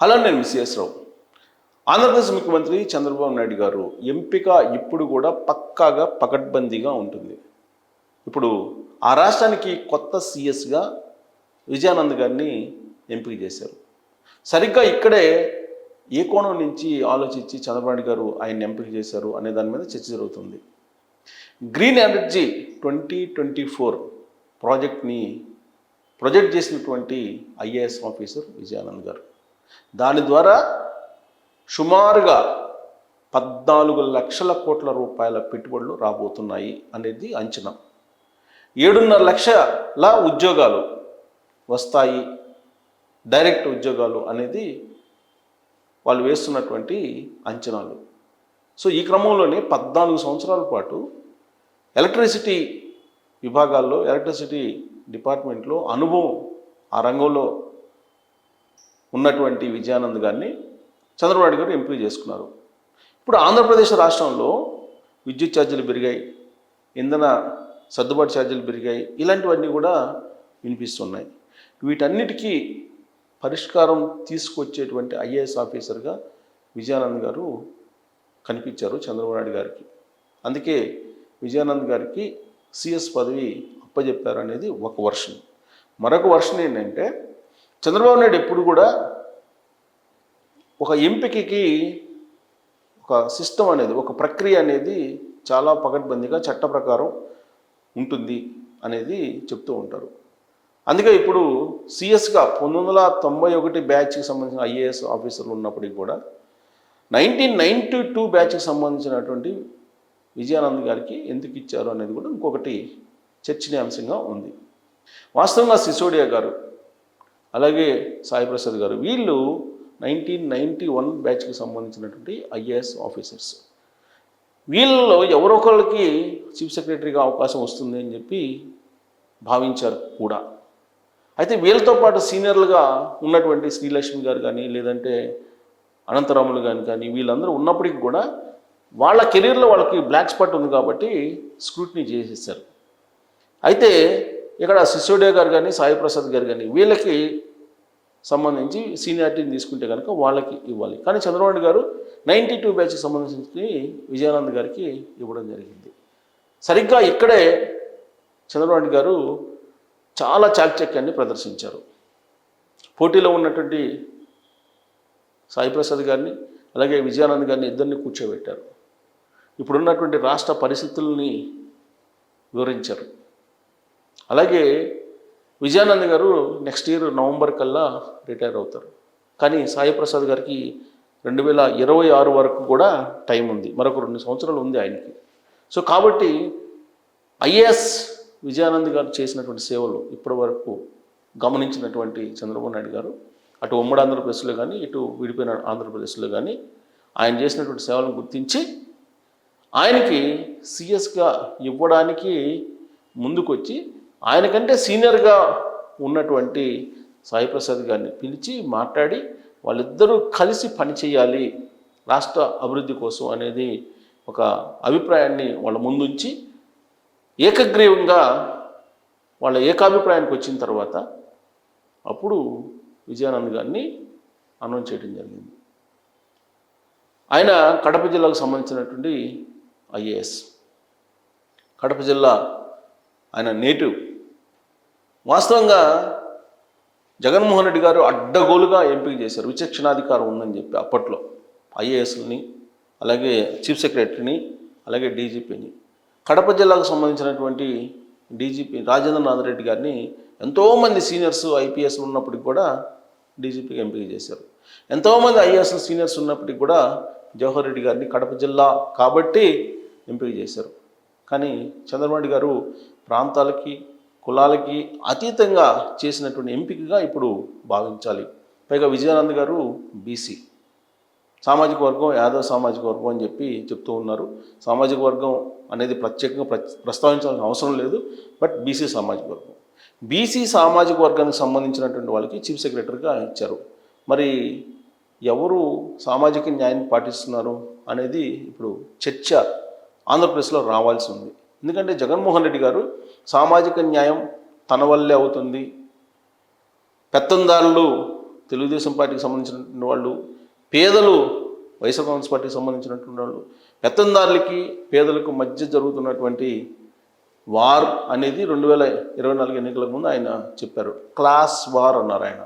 Hello నేను మిస్ఎస్ రావు. ఆంధ్రప్రదేశ్ ముఖ్యమంత్రి చంద్రబాబు నాయుడు గారు ఎంపిక ఇప్పుడు కూడా పక్కాగా పకడ్బందీగా ఉంటుంది. ఇప్పుడు ఆ రాష్ట్రానికి కొత్త సీఎస్గా విజయానంద్ గారిని ఎంపిక చేశారు. సరిగ్గా ఇక్కడే ఏ కోణం నుంచి ఆలోచించి చంద్రబాబు నాయుడు గారు ఆయన ఎంపిక చేశారు అనే దాని మీద చర్చ జరుగుతుంది. Green energy twenty twenty four ప్రాజెక్ట్ని ప్రొజెక్ట్ చేసినటువంటి ఐఏఎస్ ఆఫీసర్ విజయానంద్ గారు. దాని ద్వారా సుమారుగా పద్నాలుగు లక్షల కోట్ల రూపాయల పెట్టుబడులు రాబోతున్నాయి అనేది అంచనా. ఏడున్నర లక్షల ఉద్యోగాలు వస్తాయి డైరెక్ట్ ఉద్యోగాలు అనేది వాళ్ళు వేస్తున్నటువంటి అంచనాలు. సో ఈ క్రమంలోనే పద్నాలుగు సంవత్సరాల పాటు ఎలక్ట్రిసిటీ విభాగాల్లో ఎలక్ట్రిసిటీ డిపార్ట్మెంట్లో అనుభవం ఆ రంగంలో ఉన్నటువంటి విజయానంద్ గారిని చంద్రబాబు గారు ఎంపిక చేసుకున్నారు. ఇప్పుడు ఆంధ్రప్రదేశ్ రాష్ట్రంలో విద్యుత్ ఛార్జీలు పెరిగాయి ఇంధన సర్దుబాటు ఛార్జీలు పెరిగాయి ఇలాంటివన్నీ కూడా వినిపిస్తున్నాయి. వీటన్నిటికీ పరిష్కారం తీసుకొచ్చేటువంటి ఐఏఎస్ ఆఫీసర్గా విజయానంద్ గారు కనిపించారు చంద్రబాబు నాయుడు గారికి. అందుకే విజయానంద్ గారికి సిఎస్ పదవి అప్పజెప్పారు అనేది ఒక వర్షన్. మరొక వర్షన్ ఏంటంటే చంద్రబాబు నాయుడు ఎప్పుడు కూడా ఒక ఎంపికకి ఒక సిస్టమ్ అనేది ఒక ప్రక్రియ అనేది చాలా పకడ్బందీగా చట్ట ప్రకారం ఉంటుంది అనేది చెప్తూ ఉంటారు. అందుకే ఇప్పుడు సిఎస్గా పంతొమ్మిది వందల తొంభై ఒకటి బ్యాచ్కి సంబంధించిన ఐఏఎస్ ఆఫీసర్లు ఉన్నప్పటికీ కూడా నైన్టీన్ నైంటీ టూ బ్యాచ్కి సంబంధించినటువంటి విజయానంద్ గారికి ఎందుకు ఇచ్చారు అనేది కూడా ఇంకొకటి చర్చనీయాంశంగా ఉంది. వాస్తవంగా సిసోడియా గారు అలాగే సాయి ప్రసాద్ గారు వీళ్ళు నైన్టీన్ నైంటీ వన్ బ్యాచ్కి సంబంధించినటువంటి ఐఏఎస్ ఆఫీసర్స్. వీళ్ళలో ఎవరొకళ్ళకి చీఫ్ సెక్రటరీగా అవకాశం వస్తుంది అని చెప్పి భావించారు కూడా. అయితే వీళ్ళతో పాటు సీనియర్లుగా ఉన్నటువంటి శ్రీలక్ష్మి గారు కానీ లేదంటే అనంతరాములు గారు కానీ వీళ్ళందరూ ఉన్నప్పటికీ కూడా వాళ్ళ కెరీర్లో వాళ్ళకి బ్లాక్ స్పాట్ ఉంది కాబట్టి స్క్రూటినీ చేసేసారు అయితే ఇక్కడ సిసోడియా గారు కానీ సాయి ప్రసాద్ గారు కానీ వీళ్ళకి సంబంధించి సీనియారిటీని తీసుకుంటే కనుక వాళ్ళకి ఇవ్వాలి. కానీ చంద్రబాబు గారు నైంటీ టూ బ్యాచ్కి సంబంధించి విజయానంద్ గారికి ఇవ్వడం జరిగింది. సరిగ్గా ఇక్కడే చంద్రబాబు గారు చాలా చాకచక్యాన్ని ప్రదర్శించారు. పోటీలో ఉన్నటువంటి సాయి ప్రసాద్ గారిని అలాగే విజయానంద్ గారిని ఇద్దరిని కూర్చోబెట్టారు. ఇప్పుడున్నటువంటి రాష్ట్ర పరిస్థితుల్ని వివరించారు. అలాగే విజయానంద్ గారు నెక్స్ట్ ఇయర్ నవంబర్ కల్లా రిటైర్ అవుతారు. కానీ సాయి ప్రసాద్ గారికి రెండు వేల ఇరవై ఆరు వరకు కూడా టైం ఉంది. మరొక రెండు సంవత్సరాలు ఉంది ఆయనకి. సో కాబట్టి ఐఏఎస్ విజయానంద్ గారు చేసినటువంటి సేవలు ఇప్పటి వరకు గమనించినటువంటి చంద్రబాబు నాయుడు గారు అటు ఉమ్మడి ఆంధ్రప్రదేశ్లో కానీ ఇటు విడిపోయిన ఆంధ్రప్రదేశ్లో కానీ ఆయన చేసినటువంటి సేవలను గుర్తించి ఆయనకి సిఎస్గా ఇవ్వడానికి ముందుకొచ్చి ఆయనకంటే సీనియర్గా ఉన్నటువంటి సాయిప్రసాద్ గారిని పిలిచి మాట్లాడి వాళ్ళిద్దరూ కలిసి పనిచేయాలి రాష్ట్ర అభివృద్ధి కోసం అనేది ఒక అభిప్రాయాన్ని వాళ్ళ ముందుంచి ఏకగ్రీవంగా వాళ్ళ ఏకాభిప్రాయానికి వచ్చిన తర్వాత అప్పుడు విజయానంద్ గారిని అనౌన్స్ చేయడం జరిగింది. ఆయన కడప జిల్లాకు సంబంధించినటువంటి ఐఏఎస్. కడప జిల్లా ఆయన నేటివ్ వాస్తవంగా జగన్మోహన్ రెడ్డి గారు అడ్డగోలుగా ఎంపిక చేశారు. విచక్షణాధికారం ఉందని చెప్పి అప్పట్లో ఐఏఎస్ని అలాగే చీఫ్ సెక్రటరీని అలాగే డీజీపీని. కడప జిల్లాకు సంబంధించినటువంటి డీజీపీ రాజేంద్రనాథ్ రెడ్డి గారిని ఎంతోమంది సీనియర్స్ ఐపీఎస్ ఉన్నప్పటికి కూడా డీజీపీకి ఎంపిక చేశారు. ఎంతోమంది ఐఏఎస్ సీనియర్స్ ఉన్నప్పటికి కూడా జవహర్ రెడ్డి గారిని కడప జిల్లా కాబట్టి ఎంపిక చేశారు. కానీ చంద్రబాబు గారు ప్రాంతాలకి కులాలకి అతీతంగా చేసినటువంటి ఎంపికగా ఇప్పుడు భావించాలి. పైగా విజయానంద్ గారు బీసీ. సామాజిక వర్గం యాదవ్ సామాజిక వర్గం అని చెప్పి చెప్తూ ఉన్నారు. సామాజిక వర్గం అనేది ప్రత్యేకంగా ప్ర ప్రస్తావించాల్సిన అవసరం లేదు. బట్ బీసీ సామాజిక వర్గం. బీసీ సామాజిక వర్గానికి సంబంధించినటువంటి వాళ్ళకి చీఫ్ సెక్రటరీగా ఇచ్చారు. మరి ఎవరు సామాజిక న్యాయం పాటిస్తున్నారు అనేది ఇప్పుడు చర్చ ఆంధ్రప్రదేశ్లో రావాల్సి ఉంది. ఎందుకంటే జగన్మోహన్ రెడ్డి గారు సామాజిక న్యాయం తన వల్లే అవుతుంది. పెత్తందారులు తెలుగుదేశం పార్టీకి సంబంధించినటువంటి వాళ్ళు పేదలు వైఎస్ఆర్ కాంగ్రెస్ పార్టీకి సంబంధించినటువంటి వాళ్ళు పెత్తందారులకి పేదలకు మధ్య జరుగుతున్నటువంటి వార్ అనేది రెండు వేల ఇరవై నాలుగు ఎన్నికల ముందు ఆయన చెప్పారు. క్లాస్ వార్ అన్నారు ఆయన.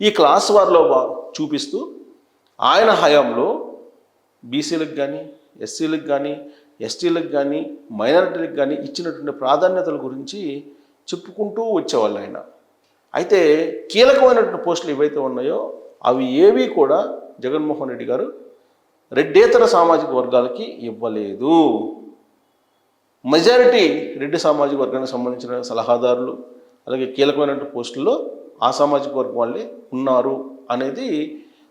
ఈ క్లాస్ వార్లో చూపిస్తూ ఆయన హయాంలో బీసీలకు కానీ ఎస్సీలకు కానీ ఎస్టీలకు కానీ మైనారిటీలకు కానీ ఇచ్చినటువంటి ప్రాధాన్యతల గురించి చెప్పుకుంటూ వచ్చేవాళ్ళు ఆయన. అయితే కీలకమైనటువంటి పోస్టులు ఏవైతే ఉన్నాయో అవి ఏవి కూడా జగన్మోహన్ రెడ్డి గారు రెడ్డేతర సామాజిక వర్గాలకి ఇవ్వలేదు. మెజారిటీ రెడ్డి సామాజిక వర్గానికి సంబంధించిన సలహాదారులు అలాగే కీలకమైనటువంటి పోస్టుల్లో ఆ సామాజిక వర్గం వాళ్ళే ఉన్నారు అనేది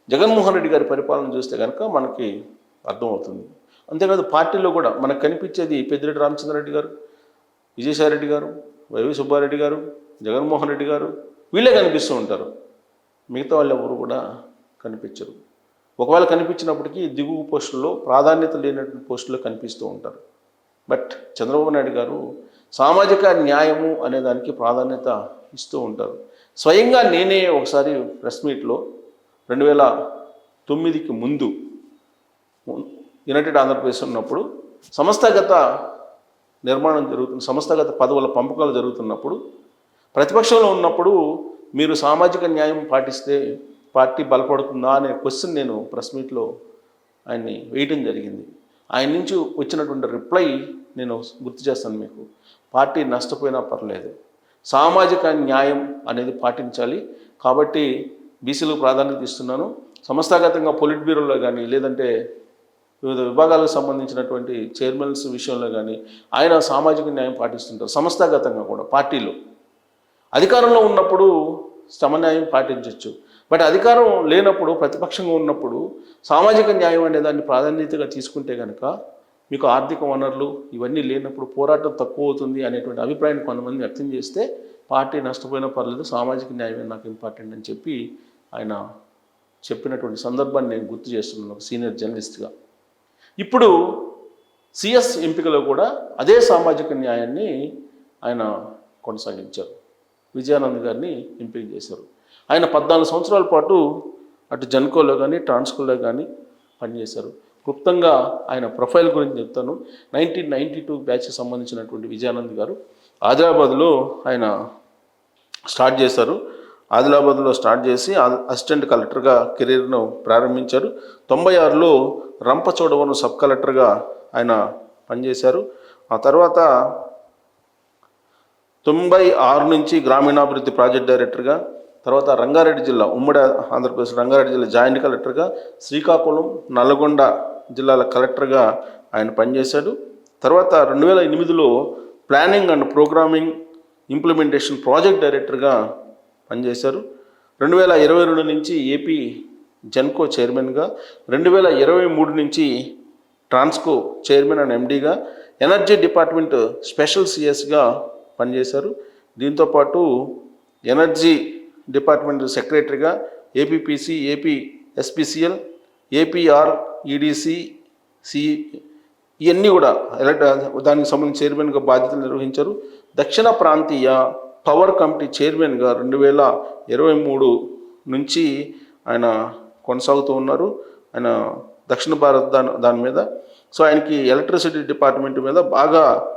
జగన్మోహన్ రెడ్డి గారి పరిపాలన చూస్తే కనుక మనకి అర్థమవుతుంది. అంతేకాదు పార్టీలో కూడా మనకు కనిపించేది పెద్దిరెడ్డి రామచంద్రారెడ్డి గారు విజయసాయిరెడ్డి గారు వైవి సుబ్బారెడ్డి గారు జగన్మోహన్ రెడ్డి గారు వీళ్ళే కనిపిస్తూ ఉంటారు. మిగతా వాళ్ళు ఎవరు కూడా కనిపించరు. ఒకవేళ కనిపించినప్పటికీ దిగువ పోస్టుల్లో ప్రాధాన్యత లేనటువంటి పోస్టుల్లో కనిపిస్తూ ఉంటారు. బట్ చంద్రబాబు నాయుడు గారు సామాజిక న్యాయము అనే దానికి ప్రాధాన్యత ఇస్తూ ఉంటారు. స్వయంగా నేనే ఒకసారి ప్రెస్ మీట్లో రెండు వేల తొమ్మిదికి ముందు యునైటెడ్ ఆంధ్రప్రదేశ్ ఉన్నప్పుడు సంస్థాగత నిర్మాణం జరుగుతున్న సంస్థాగత పదవుల పంపకాలు జరుగుతున్నప్పుడు ప్రతిపక్షంలో ఉన్నప్పుడు మీరు సామాజిక న్యాయం పాటిస్తే పార్టీ బలపడుతుందా అనే క్వశ్చన్ నేను ప్రెస్ మీట్లో ఆయన్ని వేయటం జరిగింది. ఆయన నుంచి వచ్చినటువంటి రిప్లై నేను గుర్తు చేస్తాను మీకు. పార్టీ నష్టపోయినా పర్లేదు. సామాజిక న్యాయం అనేది పాటించాలి. కాబట్టి బీసీలకు ప్రాధాన్యత ఇస్తున్నాను. సంస్థాగతంగా పొలిట్ బ్యూరోలో కానీ లేదంటే వివిధ విభాగాలకు సంబంధించినటువంటి చైర్మన్స్ విషయంలో కానీ ఆయన సామాజిక న్యాయం పాటిస్తుంటారు. సంస్థాగతంగా కూడా పార్టీలో. అధికారంలో ఉన్నప్పుడు సమన్యాయం పాటించవచ్చు బట్ అధికారం లేనప్పుడు ప్రతిపక్షంగా ఉన్నప్పుడు సామాజిక న్యాయం అనే దాన్ని ప్రాధాన్యతగా తీసుకుంటే కనుక మీకు ఆర్థిక వనరులు ఇవన్నీ లేనప్పుడు పోరాటం తక్కువ అవుతుంది అనేటువంటి అభిప్రాయాన్ని కొంతమంది వ్యక్తం చేస్తే పార్టీ నష్టపోయినా పర్లేదు సామాజిక న్యాయమే నాకు ఇంపార్టెంట్ అని చెప్పి ఆయన చెప్పినటువంటి సందర్భాన్ని నేను గుర్తు చేస్తున్నాను ఒక సీనియర్ జర్నలిస్ట్గా. ఇప్పుడు సిఎస్ ఎంపికలో కూడా అదే సామాజిక న్యాయాన్ని ఆయన కొనసాగించారు. విజయానంద్ గారిని ఎంపిక చేశారు. ఆయన పద్నాలుగు సంవత్సరాల పాటు అటు జన్కోలో కానీ ట్రాన్స్కోలో కానీ పనిచేశారు. క్లుప్తంగా ఆయన ప్రొఫైల్ గురించి చెప్తాను. నైన్టీన్ నైన్టీ టూ బ్యాచ్కి సంబంధించినటువంటి విజయానంద్ గారు ఆదిలాబాద్లో ఆయన స్టార్ట్ చేశారు. ఆదిలాబాద్లో స్టార్ట్ చేసి అసిస్టెంట్ కలెక్టర్గా కెరీర్ను ప్రారంభించారు. తొంభై ఆరులో రంపచోడవరం సబ్ కలెక్టర్గా ఆయన పనిచేశారు. ఆ తర్వాత తొంభై ఆరు నుంచి గ్రామీణాభివృద్ధి ప్రాజెక్ట్ డైరెక్టర్గా తర్వాత రంగారెడ్డి జిల్లా ఉమ్మడి ఆంధ్రప్రదేశ్ రంగారెడ్డి జిల్లా జాయింట్ కలెక్టర్గా శ్రీకాకుళం నల్గొండ జిల్లాల కలెక్టర్గా ఆయన పనిచేశాడు. తర్వాత రెండు వేల ఎనిమిదిలో planning and programming implementation project డైరెక్టర్గా పనిచేశారు. రెండు వేల ఇరవై రెండు నుంచి ఏపీ జెన్కో చైర్మన్గా రెండు వేల ఇరవై మూడు నుంచి ట్రాన్స్కో చైర్మన్ అండ్ ఎండీగా ఎనర్జీ డిపార్ట్మెంట్ స్పెషల్ సిఎస్గా పనిచేశారు. దీంతోపాటు ఎనర్జీ డిపార్ట్మెంట్ సెక్రటరీగా APPC AP SPCL APR EDC C ఇవన్నీ కూడా ఎలక్ట్ దానికి సంబంధించి చైర్మన్గా బాధ్యతలు నిర్వహించారు. దక్షిణ ప్రాంతీయ పవర్ కమిటీ చైర్మన్గా రెండు వేల ఇరవై మూడు నుంచి ఆయన కొనసాగుతూ ఉన్నారు. ఆయన దక్షిణ భారత్ దాని దాని మీద. సో ఆయనకి ఎలక్ట్రిసిటీ డిపార్ట్మెంట్ మీద బాగా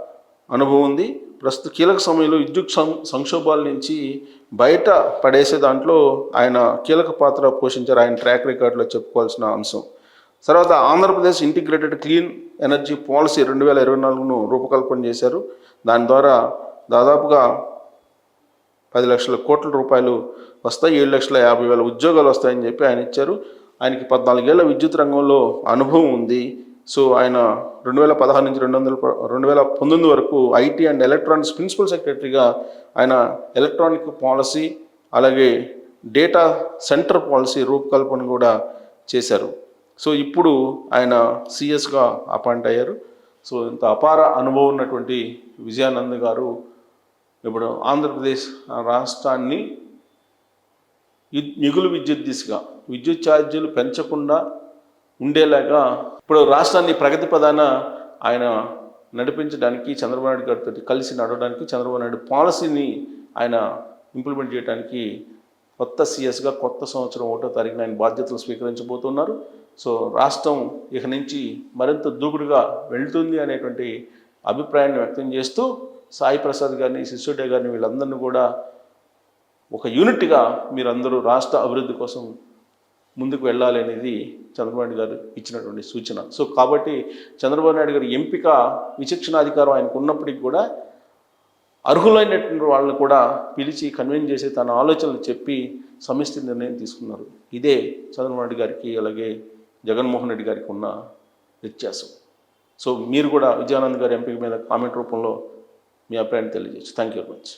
అనుభవం ఉంది. ప్రస్తుత కీలక సమయంలో విద్యుత్ సం సంక్షోభాల నుంచి బయట పడేసే దాంట్లో ఆయన కీలక పాత్ర పోషించారు. ఆయన ట్రాక్ రికార్డులో చెప్పుకోవాల్సిన అంశం. తర్వాత Andhra Pradesh integrated clean energy policy రెండు వేల ఇరవై నాలుగును రూపకల్పన చేశారు. దాని ద్వారా దాదాపుగా పది లక్షల కోట్ల రూపాయలు వస్తాయి ఏడు లక్షల యాభై వేల ఉద్యోగాలు వస్తాయని చెప్పి ఆయన ఇచ్చారు. ఆయనకి పద్నాలుగేళ్ళ విద్యుత్ రంగంలో అనుభవం ఉంది. సో ఆయన రెండు వేల పదహారు నుంచి రెండు వందల రెండు వేల పంతొమ్మిది వరకు ఐటీ అండ్ ఎలక్ట్రానిక్స్ ప్రిన్సిపల్ సెక్రటరీగా ఆయన ఎలక్ట్రానిక్ పాలసీ అలాగే డేటా సెంటర్ పాలసీ రూపకల్పన కూడా చేశారు. సో ఇప్పుడు ఆయన సిఎస్గా అపాయింట్ అయ్యారు. సో ఇంత అపార అనుభవం ఉన్నటువంటి విజయానంద్ గారు ఇప్పుడు ఆంధ్రప్రదేశ్ రాష్ట్రాన్ని మిగులు విద్యుత్ దిశగా విద్యుత్ ఛార్జీలు పెంచకుండా ఉండేలాగా ఇప్పుడు రాష్ట్రాన్ని ప్రగతి ప్రధాన ఆయన నడిపించడానికి చంద్రబాబు నాయుడు గారితో కలిసి నడవడానికి చంద్రబాబు నాయుడు పాలసీని ఆయన ఇంప్లిమెంట్ చేయడానికి కొత్త సీఎస్గా కొత్త సంవత్సరం ఒకటో తారీఖున ఆయన బాధ్యతలు స్వీకరించబోతున్నారు. సో రాష్ట్రం ఇక నుంచి మరింత దూకుడుగా వెళ్తుంది అనేటువంటి అభిప్రాయాన్ని వ్యక్తం చేస్తూ సాయి ప్రసాద్ గారిని శిష్యుడే గారిని వీళ్ళందరినీ కూడా ఒక యూనిట్గా మీరందరూ రాష్ట్ర అభివృద్ధి కోసం ముందుకు వెళ్ళాలి అనేది చంద్రబాబు నాయుడు గారు ఇచ్చినటువంటి సూచన. సో కాబట్టి చంద్రబాబు నాయుడు గారి ఎంపిక విచక్షణాధికారం ఆయనకు ఉన్నప్పటికీ కూడా అర్హులైనటువంటి వాళ్ళని కూడా పిలిచి కన్విన్స్ చేసి తన ఆలోచనలు చెప్పి సమిష్టి నిర్ణయం తీసుకున్నారు. ఇదే చంద్రబాబు నాయుడు గారికి అలాగే జగన్మోహన్ రెడ్డి గారికి ఉన్న వ్యత్యాసం. సో మీరు కూడా విజయానంద్ గారి ఎంపిక మీద కామెంట్ రూపంలో మీ అభిప్రాయాన్ని తెలియజేయచ్చు. Thank you very much